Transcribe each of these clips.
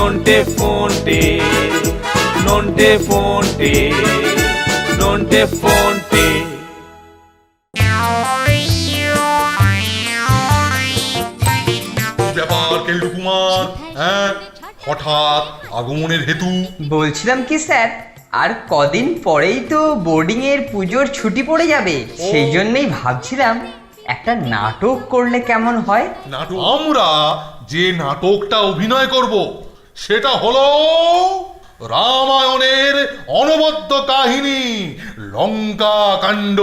নন্টে ফোনটে নন্টে ফোনটে নন্টে ফোনটে। ব্যাপার কেলটু কুমার হ্যাঁ? হঠাৎ আগমনের হেতু। বলছিলাম কি স্যার? আর কদিন পরেই তো বোর্ডিং এর পুজোর ছুটি পড়ে যাবে। সেই জন্যই ভাবছিলাম একটা নাটক করলে কেমন হয়? নাটক? আমরা যে নাটকটা অভিনয় করব সেটা হলো রামায়ণের অনবদ্য কাহিনী লঙ্কা কাণ্ড।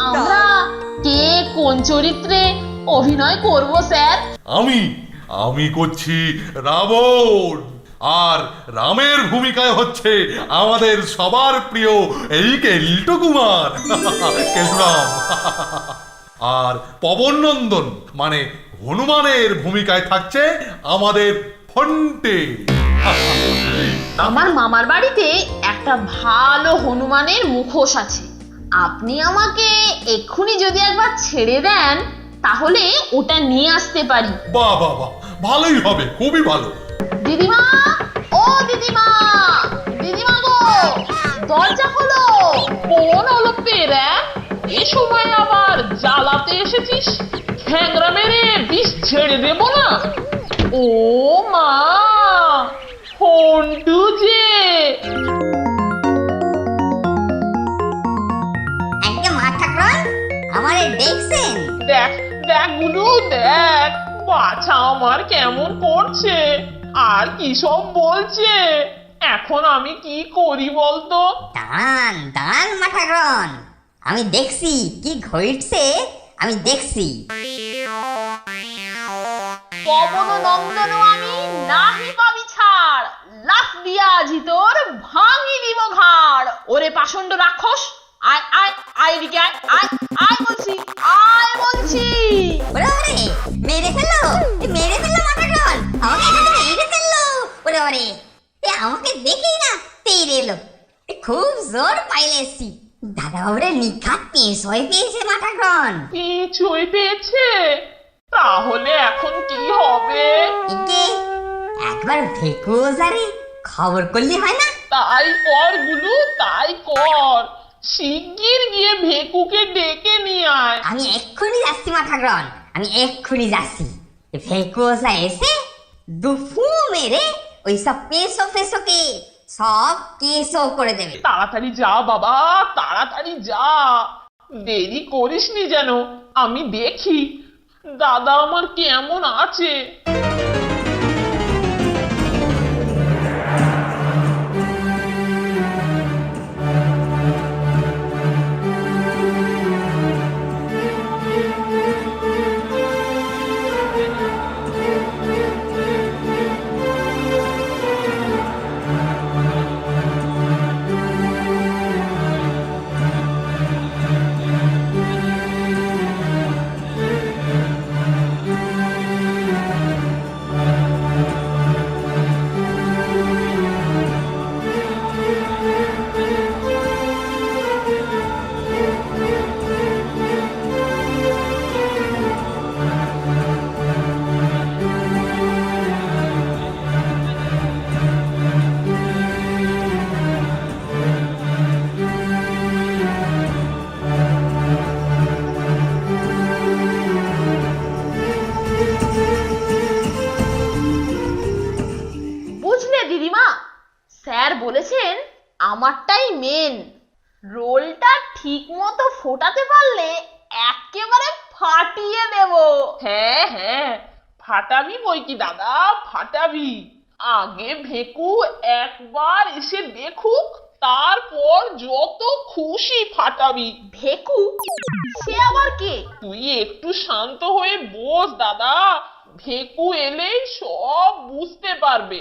আমরা কে কোন চরিত্রে অভিনয় করব স্যার? আমি আমি করছি রাবণ। আর রামের ভূমিকায় হচ্ছে আমাদের সবার প্রিয় এই কেল্টু কুমার। কেল্টুরাম আর পবন নন্দন মানে হনুমানের ভূমিকায় থাকছে আমাদের ফন্টে। আমার মামার বাড়িতে একটা ভালো হনুমানের মুখোশ আছে। আপনি আমাকে এক্ষুনি যদি একবার ছেড়ে দেন তাহলে ওটা নিয়ে আসতে পারি। বাহ বাহ বাহ ভালোই হবে খুবই ভালো। দিদিমা ও দিদিমা দিদিমা গো দরজা খোলো। কোন হলো পেরে এ সময় আবার জ্বালাতে এসেছিস। ঠ্যাংরা মেরে বিষ ছেড়ে দেবো না? ও মা ফন্টু যে। একটা মা ঠাকুরন আমারে দেখছেন? দেখ দেখ গুলু দেখ বাছা আমার কেমন করছে। আর কি সব বলছে? এখন আমি কি করি বলতো? দাঁড়ান দাঁড়ান মা ঠাকুরন। আমি দেখছি কি ঘটছে। আমি দেখছি। পবন নন্দন আমি নাহি পাবি ছাড়। লাফ দিয়া আজি তোর ভাঙি দিব ঘাড়। ওরে পাষণ্ড রাক্ষস আয় আয় আয় এদিকে আয় আয় আয় বলছি আয় বলছি। ওরে ওরে মেরে ফেলল মেরে ফেলল আমাকে এখানে মেরে ফেলল। ওরে ওরে আমাকে দেখেই না এলো। খুব জোর পাইলে এসছি। দাদা বাবুরে নিখাত পেশ হয়ে পেয়েছে মা ঠাকুরন কিছুই পেয়েছে? তাহলে এখন কি হবে? একে একবার ভেকুজারে খবর করলে হয় না? তাই কর গুলু তাই কর। শিগগির গিয়ে ভেকুকে ডেকে নিয়ে আয়। আমি এক্ষুনি যাচ্ছি মা আমি এক্ষুনি যাচ্ছি। ভেকুসা এসে দুফু মেরে ওই সব পেশো ফেসোকে সব কেসও করে দেবে। তাড়াতাড়ি যা বাবা, তাড়াতাড়ি যা। দেরি করিসনি যেন, আমি দেখি। দাদা আমার কেমন আছে? আমারটাই মেন রোলটা ঠিক মতো ফোটাতে পারলে একেবারে ফাটিয়ে দেব। হ্যাঁ হ্যাঁ ফাটাবি বই কি দাদা ফাটাবি। আগে ভেকু একবার এসে দেখুক তারপর যত খুশি ফাটাবি। ভেকু? সে আবার কে? তুই একটু শান্ত হয়ে বস দাদা। ভেকু এলেই সব বুঝতে পারবে।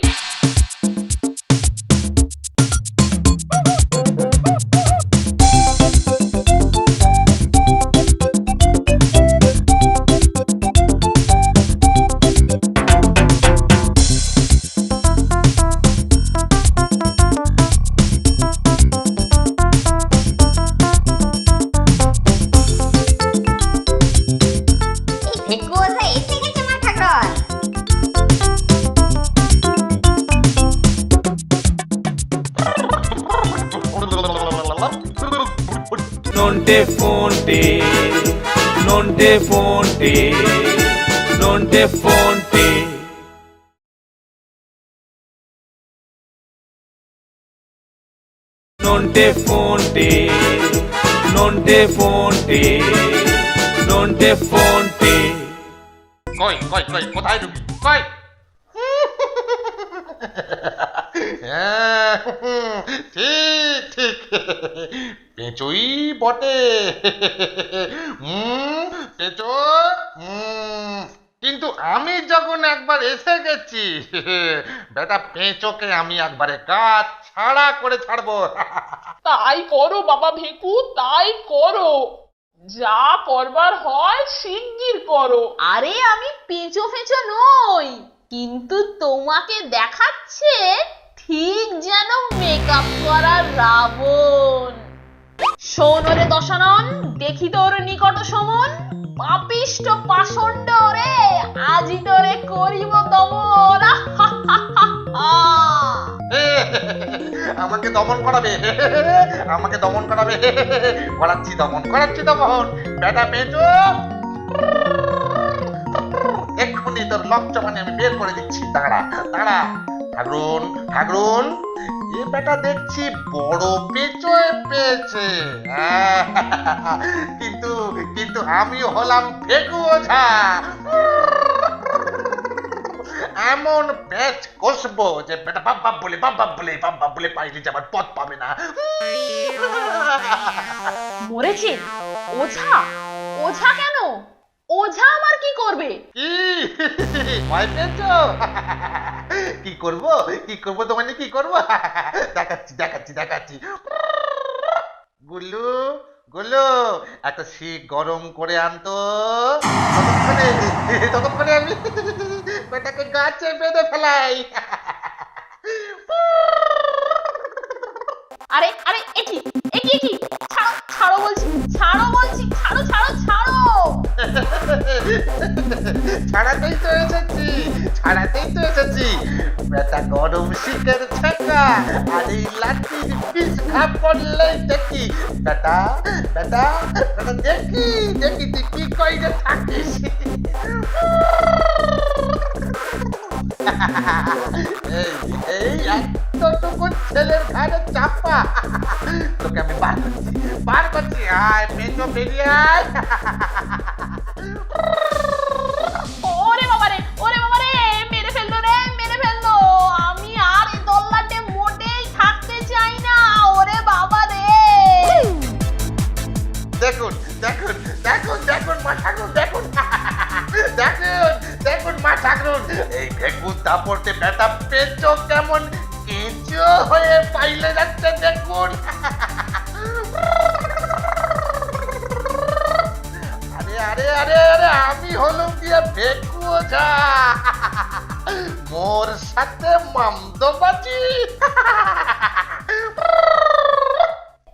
নন্টে ফোনটে নন্টে ফোনটে নন্টে ফোনটে নন্টে ফোনটে নন্টে ফোনটে নন্টে ফোনটে কই কই কই কোথায় ঢুকি কই হ্যাঁ, ঠিক ঠিক পেঁচোই বটে। হুম পেঁচো হুম। কিন্তু আমি যখন একবার এসে গেছি বেটা পেঁচোকে আমি একবারে গাছ ছাড়া করে ছাড়বো। তাই করো বাবা ভেকু তাই করো। যা করবার হয় শিগগির করো। আরে আমি পেঁচো ফেঁচো নই কিন্তু তোমাকে দেখাচ্ছে ঠিক যেন মেকআপ করা রাবণ। শোন দশানন দেখি তোর নিকট সমন পাপিষ্ট পাষণ্ড রে আজি তোরে করিব দমন আমাকে দমন করাবে আমাকে দমন করাবে করাচ্ছি দমন করাচ্ছি দমন বেটা পেঁচো এক্ষুনি তোর লকচমানে আমি বের করে দিচ্ছি দাঁড়া দাঁড়া ঠাকুরুন ঠাকুরুন এ বেটা দেখছি বড় পেঁচো পেয়েছে। কিন্তু কিন্তু আমি হলাম ফেকু ওঝা। এমন প্যাচ কষবো যে বেটা বাপ বাপ বলে বাপ বাপ বলে বাপ বাপ বলে পাইলে যাবার পথ পাবে না। মরেছেন ওঝা? ওঝা কেন? ওঝা আমার কি করবে? কি ভয় পেয়েছ? কি করব? কি করব তোমাকে কি করব? দেখাচ্ছি দেখাচ্ছি দেখাচ্ছি। গুল্লু গুল্লু একটা শিক গরম করে আনতো। ততক্ষণে ততক্ষণে আমি বেটাকে গাছে বেঁধে ফেলাই। আরে আরে একি একি একি ছাড়ো ছাড়ো বলছি ছাড়ো বলছি ছাড়ো ছাড়ো ছাড়ো। ছাড়াতেই তো এসেছি। ছাড়াতেই তো এসেছি। বেটা গরম শিকের ছাকা আর এই লাঠির পিস ঘাপ করলেই দেখি। বেটা বেটা বেটা, দেখি দেখি তুই কি কইরে থাকিস। এই এতটুকু ছেলের ঘাড়ে চাপা। তোকে আমি বার করছি বার করছি। আয় পেটো বেরিয়ে ভেগুর দাপড়তে বেটা পেঁচো কেমন? কেঁচো হয়ে পাইলে যাচ্ছে দেখুন। আরে আরে আরে আরে আমি হলাম গিয়ে ভেকু যা। মোর সাথে মামদবাজি।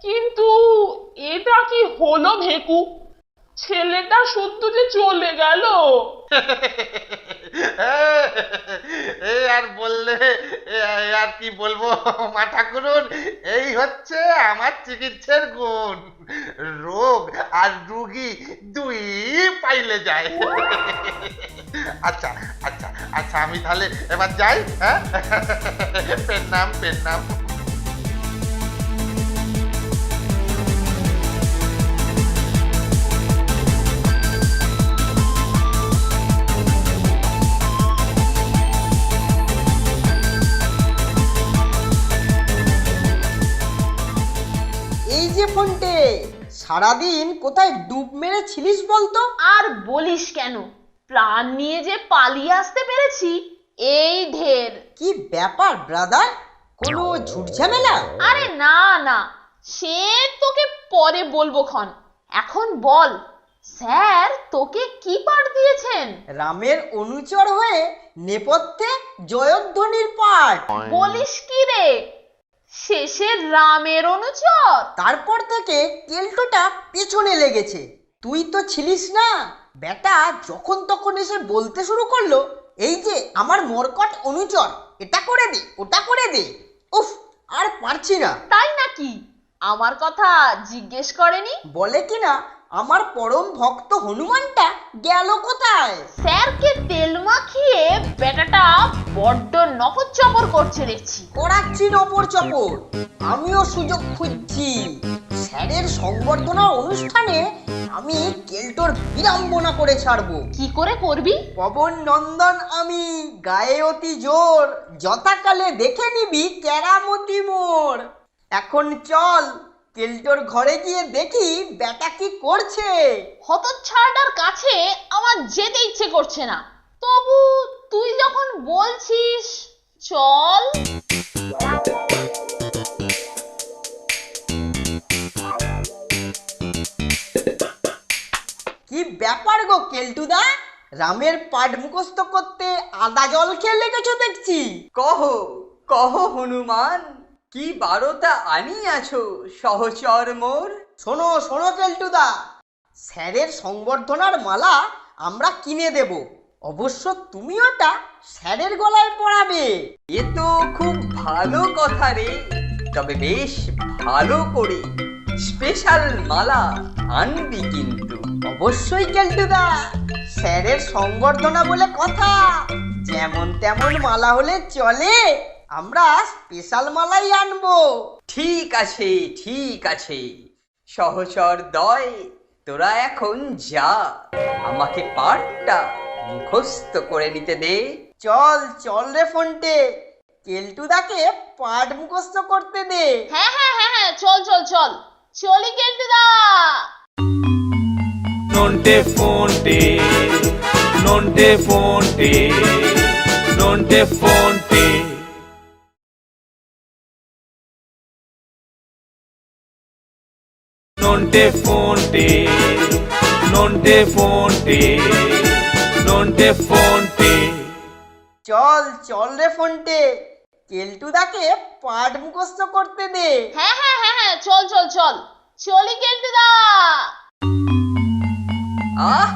কিন্তু এটা কি হলো ভেকু? ছেলেটা সত্য যে চলে গেল। এই আর বললে আর কি বলব? মা ঠাকুরুন, এই হচ্ছে আমার চিকিৎসার গুণ। রোগ আর রুগী দুই পাইলে যায়। আচ্ছা আচ্ছা আচ্ছা আমি তাহলে এবার যাই হ্যাঁ? পেন নাম পেন নাম। সারাদিন কোথায় ডুব মেরেছিলিস বলতো? আর বলিস কেন? প্রাণ নিয়ে যে পালিয়ে আসতে পেরেছি এই ঢের। কি ব্যাপার ব্রাদার কোনো ঝুট ঝামেলা? আরে না না। সে তোকে পরে বলব ক্ষণ। এখন বল স্যার তোকে কি পাঠ দিয়েছেন? রামের অনুচর হয়ে নেপথ্যে জয়ধ্বনির পাঠ। বলিস কি রে? শেষে রামের অনুচর। তারপর থেকে কেল্টোটা পেছনে লেগেছে। তুই তো ছিলিস না। বেটা যখন তখন এসে বলতে শুরু করল এই যে আমার মরকট অনুচর এটা করে দে ওটা করে দে। উফ আর পারছি না। তাই নাকি? আমার কথা জিজ্ঞেস করেনি? বলে কিনা? আমার পরম ভক্ত হনুমানটা গেল কোথায়? স্যারকে তেল মাখিয়ে বেটাটা বড্ড নকর চপর করছে দেখছি। করাচ্ছি নপর চপর আমিও সুযোগ খুঁজছি। স্যারের সংবর্ধনা অনুষ্ঠানে আমি কেল্টোর বিড়ম্বনা করে ছাড়বো। কি করে করবি? পবন নন্দন আমি গায়ে অতি জোর। যথাকালে দেখে নিবি কেরামতি মোর। এখন চল কেল্টোর ঘরে গিয়ে দেখি বেটা কি করছে। হতচ্ছাড়াটার কাছে আমার যেতে ইচ্ছে করছে না। তবু তুই যখন বলছিস চল। কি ব্যাপার গো কেলটুদা? রামের পাট মুখস্থ করতে আদা জল খেয়ে লেগেছ দেখছি। কহ কহ হনুমান। কি বারোটা আনিয়াছো সহচর মোর? শোনো শোনো কেলটুদা। স্যারের সংবর্ধনার মালা আমরা কিনে দেব। অবশ্য তুমি ওটা স্যারের গলায় পরাবে। এ তো খুব ভালো কথা রে। তবে বেশ ভালো করে। স্পেশাল মালা আনবি কিন্তু। অবশ্যই কেলটুদা। স্যারের সংবর্ধনা বলে কথা। যেমন তেমন মালা হলে চলে। আমরা স্পেশাল মালাই আনব। ঠিক আছে ঠিক আছে। সহচর দয় তোরা এখন যা। আমাকে পাঠটা মুখস্থ করে নিতে দে। চল চল রে ফোনটে। কেলটুদাকে পাট মুখস্থ করতে দে। হ্যাঁ হ্যাঁ হ্যাঁ হ্যাঁ চল চল চল। চলি কেন্দ্রদা নন্টে ফোনটে নন্টে ফোনটে নন্টে ফোনটে। নন্টে ফোনটে নন্টে ফোনটে নন্টে ফোনটে। চল চল রে ফোনটে কেলটুদাকে পাট মুখস্থ করতে দে। হ্যাঁ হ্যাঁ হ্যাঁ হ্যাঁ চল চল চল। চলি কেন্দ্রদা আহ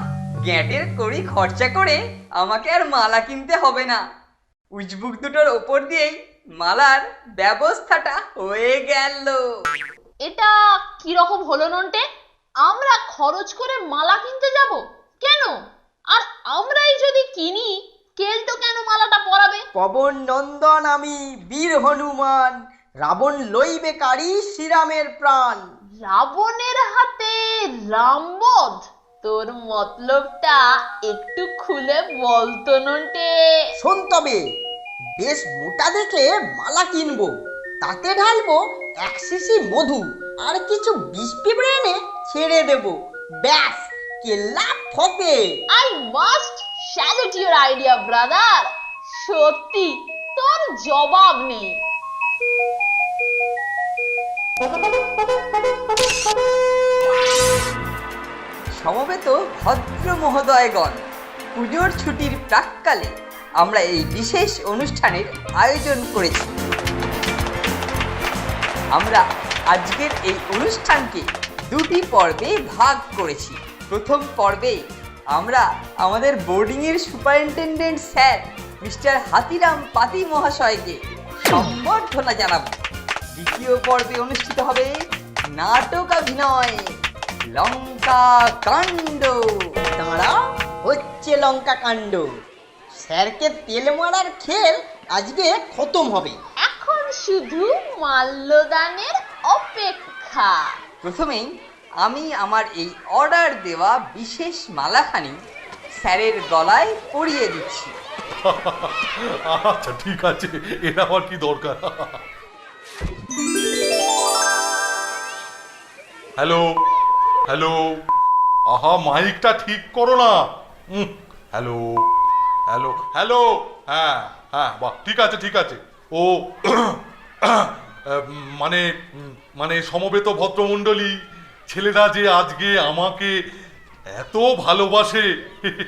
গ্যাটের কড়ি খরচা করে আমাকে আর মালা কিনতে হবে না। উজবুক দুটোর ওপর দিয়েই মালার ব্যবস্থাটা হয়ে গেল। এটা কি রকম হলো নন্টে? আমরা খরচ করে মালা কিনতে যাব? কেন? আর আমরাই যদি কিনি কেল তো কেন মালাটা পরাবে? পবন নন্দন আমি বীর হনুমান রাবণ লইবে কারি শ্রীরামের প্রাণ। রাবণের হাতে রামবধ তোর মতলবটা একটু খুলে বলতো নন্টে। শোন তবে বেশ মোটা দেখে মালা কিনবো। তাতে ঢালবো এক শিশি মধু আর কিছু বিষ পিঁপড়ে এনে ছেড়ে দেবো। ব্যাস কেল্লা ফতে। I must salute your idea brother সত্যি তোর জবাব নেই। সমবেত ভদ্র মহোদয়গণ পুজোর ছুটির প্রাককালে আমরা এই বিশেষ অনুষ্ঠানের আয়োজন করেছি। আমরা আজকের এই অনুষ্ঠানকে দুটি পর্বে ভাগ করেছি। প্রথম পর্বে আমরা আমাদের বোর্ডিংয়ের superintendent sir mister Hatiram Pati মহাশয়কে সম্বর্ধনা জানাব। দ্বিতীয় পর্বে অনুষ্ঠিত হবে নাটক অভিনয়, লঙ্কা কাণ্ড। দাঁড়া, হচ্ছে লঙ্কা কাণ্ড। স্যারকে তেল মারার খেল আজকে খতম হবে। শুধু মাল্যদানের অপেক্ষা। প্রথমেই আমি আমার এই অর্ডার দেওয়া বিশেষ মালাখানি স্যারের গলায় পরিয়ে দিচ্ছি। আচ্ছা ঠিক আছে এটা আমার কি দরকার? হ্যালো হ্যালো আহা মাইকটা ঠিক করো না। হ্যালো হ্যালো হ্যালো হ্যাঁ হ্যাঁ বাহ ঠিক আছে ঠিক আছে। ও মানে মানে সমবেত ভদ্রমণ্ডলী, ছেলেরা যে আজকে আমাকে এত ভালোবাসে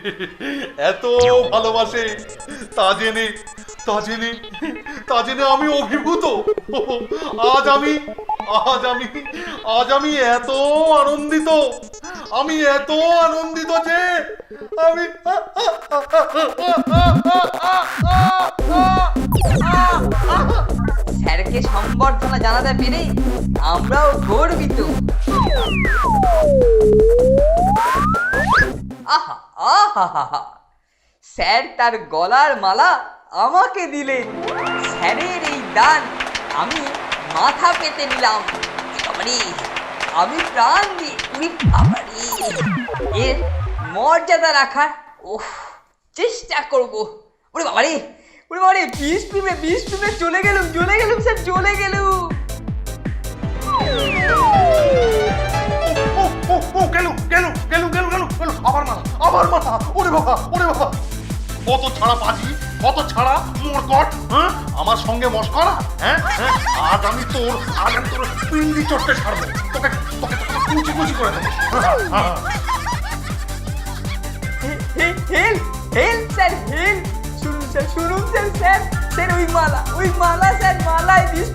এত ভালোবাসে, তা জেনে আমি অভিভূত। আজ আমি আজ আমি আজ আমি এত আনন্দিত, আমি এত আনন্দিত যে আমি স্যারকে সম্বর্ধনা জানাতে পেরে আমরাও গর্বিত। আহা আহা। স্যার তার গলার মালা আমাকে দিলেন। স্যারের এই দান আমি মাথা পেতে নিলাম। আমি প্রাণ দিই। এর মর্যাদা রাখার ওহ, চেষ্টা করব। ওরে বাবারে, ওরে বাবা বাবারে, বিষ পিঁপড়ে বিষ পিঁপড়ে চলে গেলুম চলে গেলুম স্যার, চলে গেলুম। গেল আবার মাথা আবার মাথা। ওরে বাবা ওরে বাবা। কত ছাড়া পাজি কত ছাড়া মোর কট হ্যাঁ? আমার সঙ্গে মস্করা হ্যাঁ? হ্যাঁ? আজ আমি তোর, আজ আমি তোর পিন্ডি চটকে ছাড়বো। তোকে তোকে তোকে কুচি কুচি করে দেবো। Hail hail sir, hail. শুনুন, স্যার শুনুন, স্যার স্যার স্যার, ওই মালা ওই মালা, স্যার, মালায় বিষ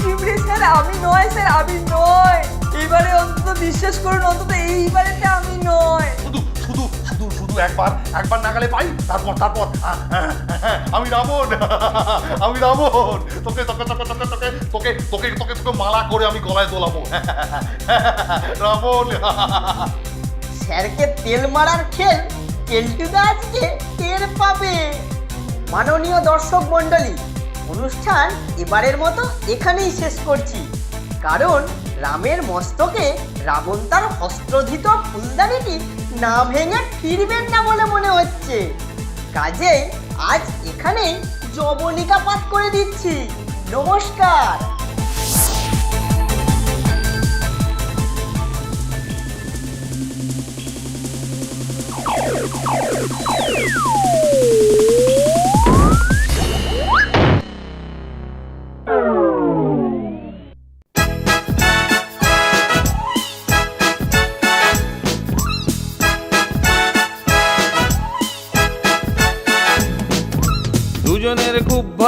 স্যার, আমি নয়, স্যার, আমি নয়। এবারে অন্তত বিশ্বাস করুন, অন্তত এইবারেটা আমি একবার একবার নাগালে পাই তারপর তারপর। হ্যাঁ, হ্যাঁ, আমি রাবণ আমি রাবণ। তোকে তোকে তোকে তোকে তোকে তোকে তোকে তোকে তোকে মালা করে আমি গলায় দোলাবো। রাবণ। স্যারকে তেল মারার খেল কেলটুদা আজকে টের পাবে। মাননীয় দর্শক মণ্ডলী অনুষ্ঠান এবারের মতো এখানেই শেষ করছি। কারণ রামের মস্তকে রাবণ তার হস্ত্রধৃত ফুলদানিটি না ভেঙে ফিরবেন না বলে মনে হচ্ছে। কাজে আজ এখানে জবনিকা পাঠ করে দিচ্ছি। নমস্কার। দুজনের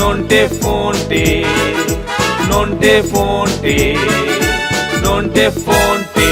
non te fonte, non te fonte, non te fonte.